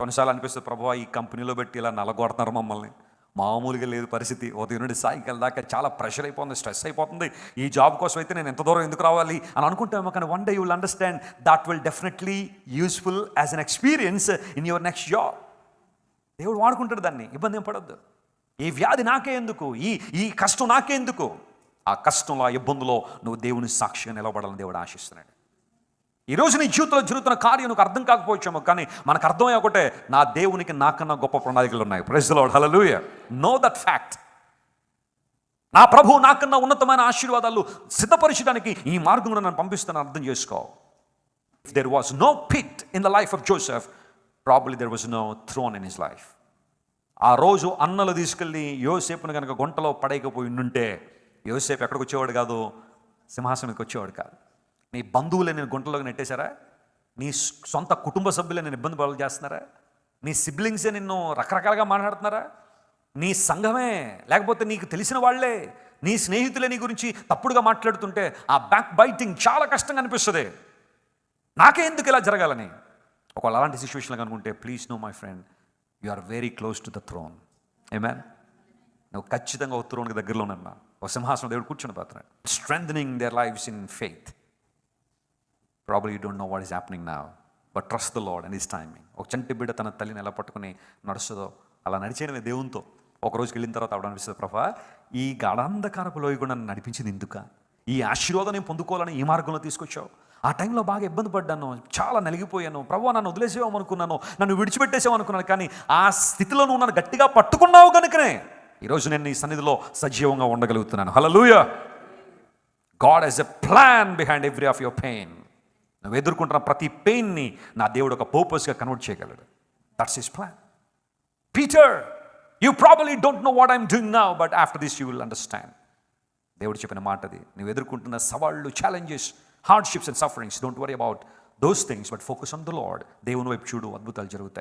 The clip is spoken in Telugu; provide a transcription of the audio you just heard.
కొన్నిసార్లు అనిపిస్తుంది ప్రభావ ఈ కంపెనీలో పెట్టి ఇలా నలగొడుతున్నారు మమ్మల్ని. మామూలుగా లేదు పరిస్థితి. ఉదయం నుండి సాయంకాలం దాకా చాలా ప్రెషర్ అయిపోతుంది స్ట్రెస్ అయిపోతుంది. ఈ జాబ్ కోసం అయితే నేను ఎంత దూరం ఎందుకు రావాలి అని అనుకుంటాము కానీ one day you will understand that will definitely useful as an experience in your next job దేవుడు వాడుకుంటాడు దాన్ని ఇబ్బంది ఏం పడద్దు. ఈ వ్యాధి నాకే ఎందుకు? ఈ ఈ కష్టం నాకే ఎందుకు? ఆ కష్టంలో ఆ ఇబ్బందులో నువ్వు దేవుని సాక్షిగా నిలబడాలని దేవుడు ఆశిస్తున్నాడు. ఈరోజు నీ జీవితంలో జరుగుతున్న కార్యం నీకు అర్థం కాకపోవచ్చేమో కానీ మనకు అర్థమయ్యే ఒకటే నా దేవునికి నాకన్నా గొప్ప ప్రణాళికలు ఉన్నాయి. ప్రజలో హలలుయ నో దట్ ఫ్యాక్ట్ నా ప్రభు నాకన్నా ఉన్నతమైన ఆశీర్వాదాలు సిద్ధపరచడానికి ఈ మార్గంలో నన్ను పంపిస్తానని అర్థం చేసుకో. If there was no pit in the life of Joseph probably there was no throne in his life ఆ రోజు అన్నలు తీసుకెళ్ళి యోసేపును కనుక గుంటలో పడేయకపోయి ఉండుంటే యోసేపు ఎక్కడికి వచ్చేవాడు కాదు? సింహాసనానికి వచ్చేవాడు కాదు. నీ బంధువులే నేను గుంటలోకి నెట్టేశారా? నీ సొంత కుటుంబ సభ్యులే నేను ఇబ్బంది పాలు చేస్తున్నారా? నీ సిబ్లింగ్సే నిన్ను రకరకాలుగా మాట్లాడుతున్నారా? నీ సంఘమే లేకపోతే నీకు తెలిసిన వాళ్ళే నీ స్నేహితులే నీ గురించి తప్పుడుగా మాట్లాడుతుంటే ఆ బ్యాక్ బైటింగ్ చాలా కష్టంగా అనిపిస్తుంది. నాకే ఎందుకు ఇలా జరగాలని? ఒకవేళ అలాంటి సిచ్యువేషన్లో కనుకుంటే please know my friend you are very close to the throne ఏమాన్ నువ్వు ఖచ్చితంగా ఒక థ్రోన్కి దగ్గరలో ఉన్నా ఒక సింహాసనం దేవుడు కూర్చొని పోతున్నాడు strengthening their lives in faith probably you don't know what is happening నా but trust the Lord and his timing ఒక చంటి బిడ్డ తన తల్లిని ఎలా పట్టుకుని నడుస్తుందో అలా నడిచేయడమే దేవునితో. ఒక రోజుకి వెళ్ళిన తర్వాత అవడం అనిపిస్తుంది ప్రభా ఈ గాఢాంధకారపు లోయ కూడా నన్ను నడిపించింది ఎందుక? ఈ ఆశీర్వాదం నేను పొందుకోవాలని ఈ మార్గంలో తీసుకొచ్చావు. ఆ టైంలో బాగా ఇబ్బంది పడ్డాను చాలా నలిగిపోయాను. ప్రభు నన్ను వదిలేసేవామనుకున్నాను నన్ను విడిచిపెట్టేసామనుకున్నాను కానీ ఆ స్థితిలో నువ్వు నన్ను గట్టిగా పట్టుకున్నావు కనుకనే ఈరోజు నేను నీ సన్నిధిలో సజీవంగా ఉండగలుగుతున్నాను. Hallelujah God he's a plan behind every of your pain నువ్వు ఎదుర్కొంటున్న ప్రతి పెయిన్ని నా దేవుడు ఒక పర్పస్గా కన్వర్ట్ చేయగలడు. That's his plan Peter you probably don't know what I'm doing now but after this you will understand దేవుడు చెప్పిన మాట అది నువ్వు ఎదుర్కొంటున్న సవాళ్ళు challenges hardships and sufferings don't worry about those things but focus on the Lord దేవుని వైపు చూడు అద్భుతాలు జరుగుతాయి.